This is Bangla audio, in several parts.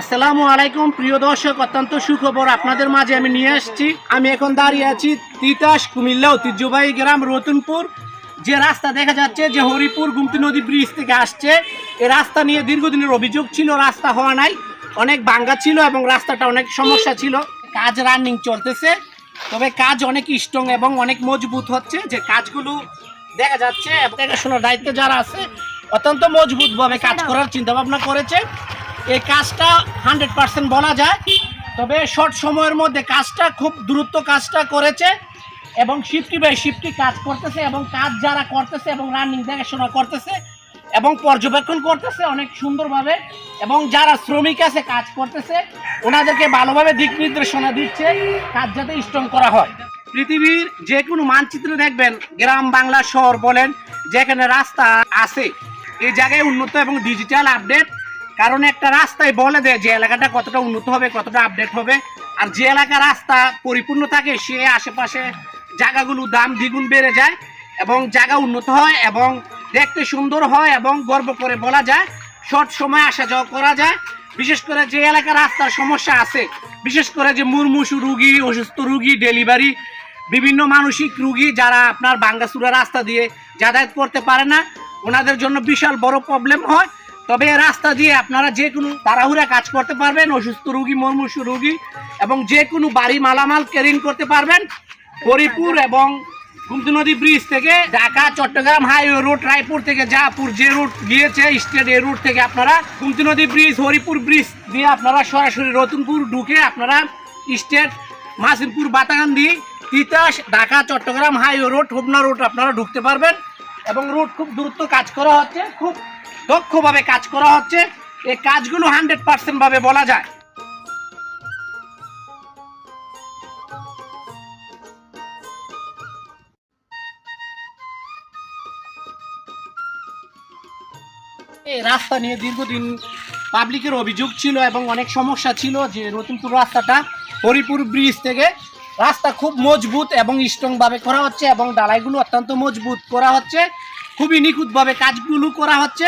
আসসালামু আলাইকুম প্রিয় দর্শক অত্যন্ত সুখবর আপনাদের মাঝে আমি নিয়ে আসছি। আমি এখন দাঁড়িয়ে আছি তিতাস কুমিল্লা ঐতিহ্যবাহী গ্রাম রতনপুর। যে রাস্তা দেখা যাচ্ছে যে হরিপুর গুমতি নদী ব্রিজ থেকে আসছে এ রাস্তা নিয়ে দীর্ঘদিনের অভিযোগ ছিল রাস্তা হওয়া নাই। অনেক ভাঙ্গা ছিল এবং রাস্তাটা অনেক সমস্যা ছিল। কাজ রানিং চলতেছে তবে কাজ অনেক স্ট্রং এবং অনেক মজবুত হচ্ছে। যে কাজগুলো দেখা যাচ্ছে এবং দেখাশোনার দায়িত্বে যারা আছে অত্যন্ত মজবুতভাবে কাজ করার চিন্তা ভাবনা করেছে। এই কাজটা হান্ড্রেড পার্সেন্ট বলা যায়। তবে শর্ট সময়ের মধ্যে কাজটা খুব দ্রুত কাজটা করেছে এবং শিফটি বাই শিফটি কাজ করতেছে এবং কাজ যারা করতেছে এবং রানিং দেখাশোনা করতেছে এবং পর্যবেক্ষণ করতেছে অনেক সুন্দরভাবে এবং যারা শ্রমিক আছে, কাজ করতেছে, ওনাদেরকে ভালোভাবে দিক নির্দেশনা দিচ্ছে, কাজ যাতে স্ট্রং করা হয়। পৃথিবীর যে কোনো মানচিত্র দেখবেন, গ্রাম, বাংলা, শহর বলেন, যেখানে রাস্তা আছে, এই জায়গায় উন্নত এবং ডিজিটাল আপডেট কারণ একটা রাস্তায় বলে দেয় যে এলাকাটা কতটা উন্নত হবে, কতটা আপডেট হবে। আর যে এলাকা রাস্তা পরিপূর্ণ থাকে, সে আশেপাশে জায়গাগুলো দাম দ্বিগুণ বেড়ে যায় এবং জায়গা উন্নত হয় এবং দেখতে সুন্দর হয় এবং গর্ব করে বলা যায় শর্ট সময় আসা যাওয়া করা যায়। বিশেষ করে যে এলাকার রাস্তার সমস্যা আছে, বিশেষ করে যে মুরমুসু রুগী, অসুস্থ রুগী, ডেলিভারি, বিভিন্ন মানসিক রুগী যারা আপনার বাঙ্গাসুরা রাস্তা দিয়ে যাতায়াত করতে পারে না, ওনাদের জন্য বিশাল বড় প্রবলেম হয়। তবে রাস্তা দিয়ে আপনারা যে কোনো তাড়াহুড়া কাজ করতে পারবেন, অসুস্থ রুগী মর্মুষু রুগী এবং যে কোনো বাড়ি মালামাল ক্যারিং করতে পারবেন। হরিপুর এবং গুমতি নদী ব্রিজ থেকে ঢাকা, চট্টগ্রাম হাইওয়ে রোড রায়পুর থেকে জাহাপুর যে রুট গিয়েছে স্টেট এ রুট থেকে আপনারা গুমতি নদী ব্রিজ হরিপুর ব্রিজ দিয়ে আপনারা সরাসরি রতনপুর ঢুকে আপনারা straight Masimpur, Bataganddi, Titas, Dhaka, Chattogram highway road Homna road আপনারা ঢুকতে পারবেন এবং রুট খুব দ্রুত কাজ করা হচ্ছে। খুব দক্ষভাবে কাজ করা হচ্ছে। এই কাজগুলো হান্ড্রেড পার্সেন্ট ভাবে বলা যায়। এই রাস্তা নিয়ে দীর্ঘদিন পাবলিকের অভিযোগ ছিল এবং অনেক সমস্যা ছিল যে রতনপুর রাস্তাটা হরিপুর ব্রিজ থেকে রাস্তা খুব মজবুত এবং স্ট্রংভাবে করা হচ্ছে এবং ডালাইগুলো অত্যন্ত মজবুত করা হচ্ছে। খুবই নিখুঁতভাবে কাজগুলো করা হচ্ছে।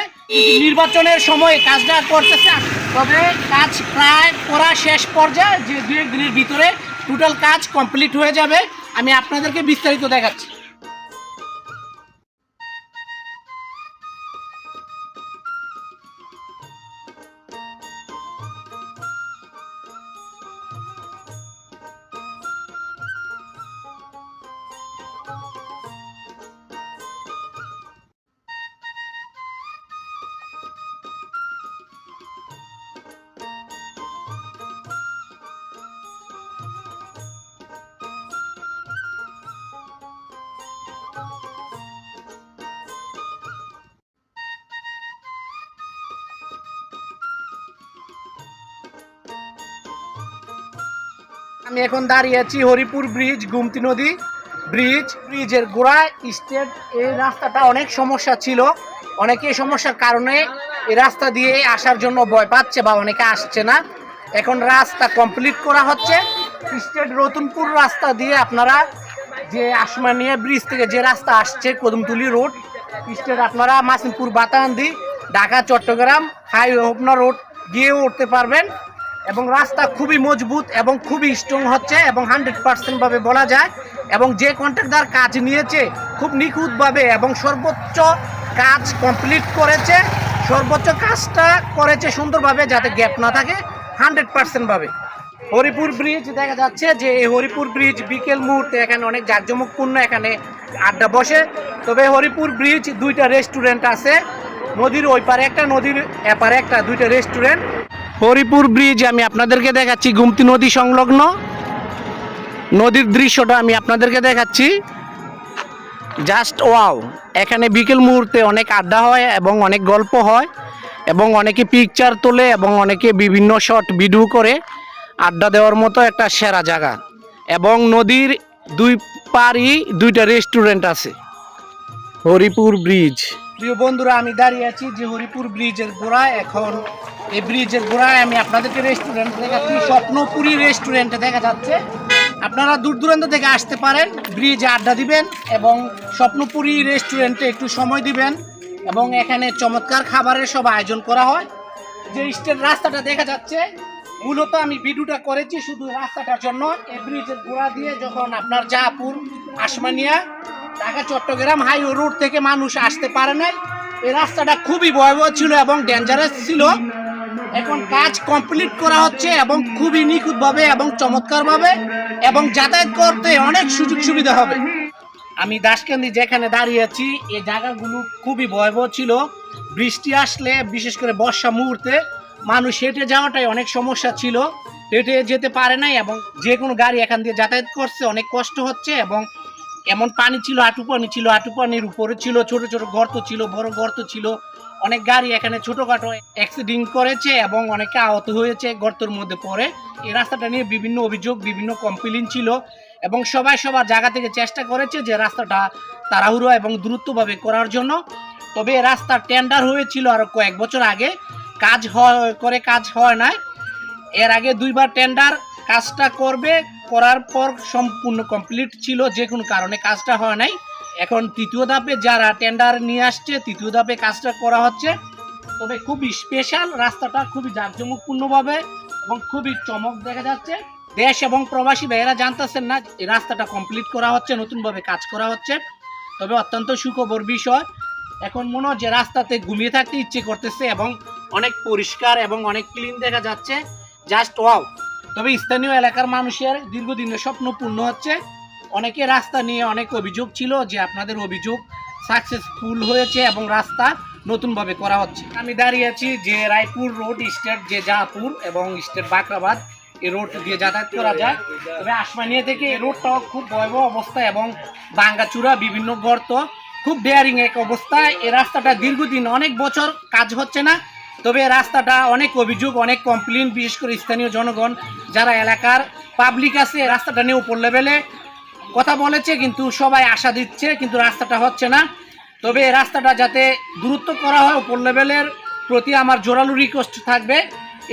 নির্বাচনের সময় কাজটা করতেছে। তবে কাজ প্রায় করা শেষ পর্যায়ে যে দুই দিনের ভিতরে টোটাল কাজ কমপ্লিট হয়ে যাবে। আমি আপনাদেরকে বিস্তারিত দেখাচ্ছি। আমি এখন দাঁড়িয়ে আছি হরিপুর ব্রিজ, গুমতি নদী ব্রিজ। ব্রিজের গোড়ায় স্টেট, এই রাস্তাটা অনেক সমস্যা ছিল। অনেকে সমস্যার কারণে এই রাস্তা দিয়ে আসার জন্য ভয় পাচ্ছে বা অনেকে আসছে না। এখন রাস্তা কমপ্লিট করা হচ্ছে। স্টেট রতনপুর রাস্তা দিয়ে আপনারা যে আসমানিয়া ব্রিজ থেকে যে রাস্তা আসছে, কদমতুলি রোড, স্টেট আপনারা মাসিমপুর বাতান্দি, ঢাকা, চট্টগ্রাম, হাইওয়ে, হোপনা রোড গিয়ে উঠতে পারবেন। এবং রাস্তা খুবই মজবুত এবং খুবই স্ট্রং হচ্ছে এবং হান্ড্রেড পার্সেন্ট ভাবে বলা যায় এবং যে কন্ট্রাক্টর কাজ নিয়েছে খুব নিখুঁতভাবে এবং সর্বোচ্চ কাজ কমপ্লিট করেছে, সর্বোচ্চ কাজটা করেছে সুন্দরভাবে যাতে গ্যাপ না থাকে হান্ড্রেড পার্সেন্ট ভাবে। হরিপুর ব্রিজ দেখা যাচ্ছে যে এই হরিপুর ব্রিজ বিকেল মুহূর্তে এখানে অনেক জাঁকজমকপূর্ণ এখানে আড্ডা বসে। তবে হরিপুর ব্রিজ দুইটা রেস্টুরেন্ট আছে, নদীর ওই পারে একটা, নদীর এপারে একটা, দুইটা রেস্টুরেন্ট হরিপুর ব্রিজ আমি আপনাদেরকে দেখাচ্ছি, গুমতি নদী সংলগ্ন। নদীর দৃশ্যটা আমি আপনাদেরকে দেখাচ্ছি। জাস্ট ওয়াও, এখানে বিকেল মুহূর্তে অনেক আড্ডা হয় এবং অনেক গল্প হয় এবং অনেকে পিকচার তোলে এবং অনেকে বিভিন্ন শট ভিডিও করে। আড্ডা দেওয়ার মতো একটা সেরা জায়গা। এবং নদীর দুই পারই দুইটা রেস্টুরেন্ট আছে। হরিপুর ব্রিজ। প্রিয় বন্ধুরা, আমি দাঁড়িয়ে আছি যে হরিপুর ব্রিজের গোড়ায়। এখন এই ব্রিজের গোড়ায় আমি আপনাদেরকে রেস্টুরেন্ট দেখাচ্ছি। স্বপ্নপুরী রেস্টুরেন্টে দেখা যাচ্ছে। আপনারা দূর দূরান্ত থেকে আসতে পারেন, ব্রিজে আড্ডা দিবেন এবং স্বপ্নপুরী রেস্টুরেন্টে একটু সময় দিবেন এবং এখানে চমৎকার খাবারের সব আয়োজন করা হয়। যে স্টেট রাস্তাটা দেখা যাচ্ছে, মূলত আমি ভিডিওটা করেছি শুধু রাস্তাটার জন্য। এই ব্রিজের গোড়া দিয়ে যখন আপনার জাহাপুর, আসমানিয়া ঢাকা, চট্টগ্রাম হাইওয়ে রোড থেকে মানুষ আসতে পারে নাই। এই রাস্তাটা খুবই ভয়াবহ ছিল এবং ডেঞ্জারাস ছিল। এখন কাজ কমপ্লিট করা হচ্ছে এবং খুবই নিখুঁতভাবে এবং চমৎকারভাবে এবং যাতায়াত করতে অনেক সুযোগ সুবিধা হবে। আমি দাসকান্দি যেখানে দাঁড়িয়ে আছি এই জায়গাগুলো খুবই ভয়াবহ ছিল। বৃষ্টি আসলে, বিশেষ করে বর্ষা মুহূর্তে, মানুষ হেঁটে যাওয়াটাই অনেক সমস্যা ছিল। হেঁটে যেতে পারে নাই এবং যে কোনো গাড়ি এখান দিয়ে যাতায়াত করছে, অনেক কষ্ট হচ্ছে এবং এমন পানি ছিল আটু পানি ছিল আটু পানির উপরে ছিল, ছোট ছোট গর্ত ছিল, বড় গর্ত ছিল। অনেক গাড়ি এখানে ছোটোখাটো অ্যাক্সিডেন্ট করেছে এবং অনেকে আহত হয়েছে গর্তের মধ্যে পড়ে। এই রাস্তাটা নিয়ে বিভিন্ন অভিযোগ, বিভিন্ন কমপ্লেন ছিল এবং সবাই সবার জায়গা থেকে চেষ্টা করেছে যে রাস্তাটা তাড়াহুড়ো এবং দ্রুতভাবে করার জন্য। তবে রাস্তার টেন্ডার হয়েছিল আরও কয়েক বছর আগে। কাজ হয়, করে কাজ হয় নাই। এর আগে দুইবার টেন্ডার কাজটা করবে করার পর সম্পূর্ণ কমপ্লিট ছিল, যে কোনো কারণে কাজটা হয় নাই। এখন তৃতীয় ধাপে যারা টেন্ডার নিয়ে আসছে, তৃতীয় ধাপে কাজটা করা হচ্ছে। তবে খুবই স্পেশাল রাস্তাটা খুবই জাঁকজমকপূর্ণভাবে এবং খুবই চমক দেখা যাচ্ছে। দেশ এবং প্রবাসী ভাইয়েরা জানতেছেন না রাস্তাটা কমপ্লিট করা হচ্ছে, নতুনভাবে কাজ করা হচ্ছে। তবে অত্যন্ত সুখবর বিষয়, এখন মনে হয় যে রাস্তাতে ঘুমিয়ে থাকতে ইচ্ছে করতেছে এবং অনেক পরিষ্কার এবং অনেক ক্লিন দেখা যাচ্ছে। জাস্ট ওয়াও তবে স্থানীয় এলাকার মানুষের দীর্ঘদিনের স্বপ্ন পূর্ণ হচ্ছে। অনেকে রাস্তা নিয়ে অনেক অভিযোগ ছিল যে আপনাদের অভিযোগ সাকসেসফুল হয়েছে এবং রাস্তা নতুনভাবে করা হচ্ছে। আমি দাঁড়িয়ে আছি যে রায়পুর রোড স্টেট যে জাহাপুর এবং স্টেট বাকরাবাদ এই রোড দিয়ে যাতায়াত করা যায়। তবে আসমানিয়া থেকে এই রোডটাও খুব ভয়াবহ অবস্থা এবং ভাঙ্গাচুরা বিভিন্ন গর্ত, খুব ডেয়ারিং এক অবস্থায় এই রাস্তাটা দীর্ঘদিন অনেক বছর কাজ হচ্ছে না। তবে রাস্তাটা অনেক অভিযোগ, অনেক কমপ্লেন বিশেষ করে স্থানীয় জনগণ, যারা এলাকার পাবলিক আছে রাস্তাটা নিয়ে উপর লেভেলে কথা বলেছে, কিন্তু সবাই আশা দিচ্ছে, কিন্তু রাস্তাটা হচ্ছে না। তবে রাস্তাটা যাতে দূরত্ব করা হয়, উপর লেভেলের প্রতি আমার জোরালো রিকোয়েস্ট থাকবে।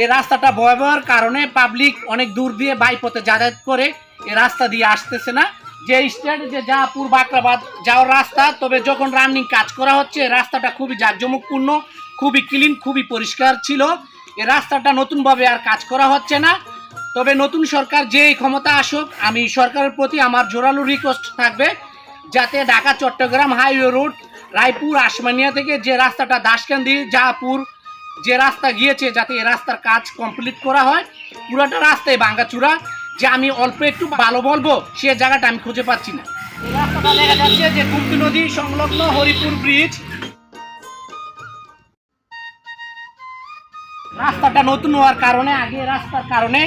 এই রাস্তাটা ভয়াবহর কারণে পাবলিক অনেক দূর দিয়ে বাইপথে যাতায়াত করে এই রাস্তা দিয়ে আসতেছে না। যে স্টেট যে জাহাপুর বাকরাবাদ যাওয়ার রাস্তা, তবে যখন রানিং কাজ করা হচ্ছে রাস্তাটা খুবই জাঁকজমকপূর্ণ খুবই ক্লিন খুবই পরিষ্কার ছিল। এ রাস্তাটা নতুনভাবে আর কাজ করা হচ্ছে না। তবে নতুন সরকার যে ক্ষমতা আসুক, আমি সরকারের প্রতি আমার জোরালো রিকোয়েস্ট থাকবে, যাতে ঢাকা, চট্টগ্রাম হাইওয়ে রোড রায়পুর, আসমানিয়া থেকে যে রাস্তাটা দাসকান্দি, জাহাপুর, যে রাস্তা গিয়েছে, যাতে এই রাস্তার কাজ কমপ্লিট করা হয়। পুরোটা রাস্তায় ভাঙ্গাচুরা। যে আমি অল্প একটু ভালো বলব, সে জায়গাটা আমি খুঁজে পাচ্ছি না। রাস্তাটা দেখা যাচ্ছে যে কুমকি নদী সংলগ্ন হরিপুর ব্রিজ রাস্তাটা নতুন হওয়ার কারণে, আগে রাস্তার কারণে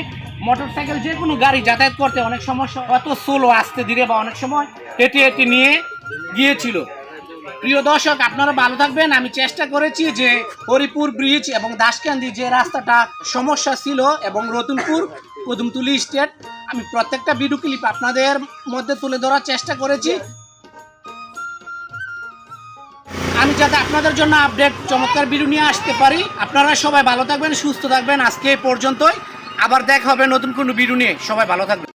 মোটর সাইকেল যে কোনো গাড়ি যাতায়াত করতে অনেক সমস্যা, অত সোলো আসতে ধীরে বা অনেক সময় হেঁটে হেঁটে নিয়ে গিয়েছিল। প্রিয় দর্শক, আপনারা ভালো থাকবেন। আমি চেষ্টা করেছি যে হরিপুর ব্রিজ এবং দাসকান্দি যে রাস্তাটা সমস্যা ছিল এবং রতনপুর কদমতুলি স্টেট, আমি প্রত্যেকটা ভিডিও ক্লিপ আপনাদের মধ্যে তুলে ধরার চেষ্টা করেছি। আমি যাতে আপনাদের জন্য আপডেট চমৎকার ভিডিও নিয়ে আসতে পারি। আপনারা সবাই ভালো থাকবেন, সুস্থ থাকবেন। আজকে পর্যন্তই। আবার দেখা হবে নতুন কোনো ভিডিও নিয়ে। সবাই ভালো থাকবেন।